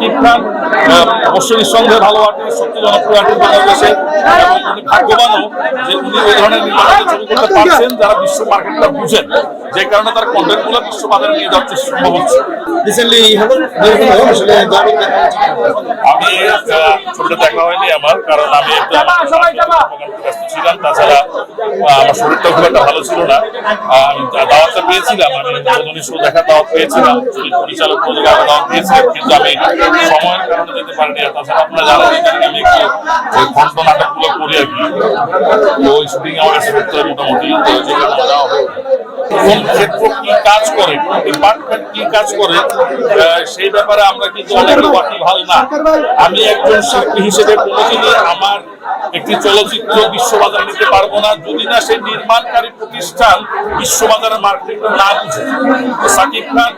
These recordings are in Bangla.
সাকিব খান অবশ্যই নিঃসন্দেহে ভালো আর্টিস্ট সত্যি জনপ্রিয় আর্টিস্ট বাংলাদেশে এবং উনি ভাগ্যবানও যে উনি ওই ধরনের নির্মাণে ছবি করতে পারছেন যারা বিশ্ব মার্কেটটা বুঝেন যে কারণে তার কন্টেন্টগুলো বিশ্ব বাজারে নিয়ে যাওয়ার চেষ্টা সম্ভব হচ্ছে। রিসেন্টলি আসলে আমি আহ, ছবিটা দেখা হয়নি আমার কারণ আমি একটু আমার ব্যস্ত ছিলাম তাছাড়া আমার শরীরটা খুব একটা ভালো ছিল না। দাওয়াতটা পেয়েছিলাম, আমি উদ্বোধনী শো দেখার দাওয়াত পেয়েছিলাম পরিচালক প্রযোজক দাওয়াত পেয়েছিলাম কিন্তু আমি সময়ের কারণে যেতে পারিনি। তাছাড়া আপনারা জানেন আমি একটু ওই খন্ড নাটকগুলো করি আর কি তো ওই শুটিং আমার কাছে মোটামুটি কোন ক্ষেত্র কি কাজ করে কোন ডিপার্টমেন্ট কি কাজ করে সেই ব্যাপারে আমরা কিন্তু অনেক ওয়াকিবহাল না। আমি একজন শিল্পী হিসেবে কোনোদিনই আমার একটি চলচ্চিত্র বিশ্ববাজারে নিতে পারব না। যদি না সেই নির্মাণকারী প্রতিষ্ঠান বিশ্ববাজারের মার্কেটটা না বুঝে। সাকিব খান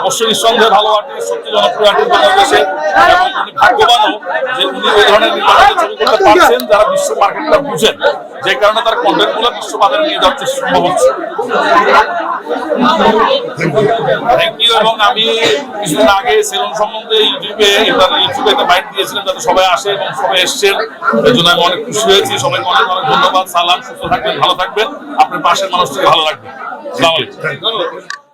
অবশ্যই নিঃসন্দেহে ভালো আর্টিস্ট সত্যি জনপ্রিয় আর্টিস্ট বাংলাদেশে এবং উনি ভাগ্যবানও যে উনি ওই ধরনের ছবি করতে পারছেন যারা বিশ্ব মার্কেটটা বুঝেন যে কারণে তার কন্টেন্টগুলো বিশ্ব বাজারে নিয়ে যাওয়ার চেষ্টা সম্ভব হচ্ছে। থ্যাংক ইউ এবং আমি কিছুদিন আগে সেলুন সম্বন্ধে ইউটিউবে ইউটিউবে একটা বাইট দিয়েছিলাম যাতে সবাই আসে এবং সবাই এসছেন। এই জন্য আমি অনেক খুশি হয়েছি। সবাইকে অনেক অনেক ধন্যবাদ। সালাম সুস্থ থাকবেন ভালো থাকবেন। আপনার পাশের মানুষটিকে ভালো লাগবে ধন্যবাদ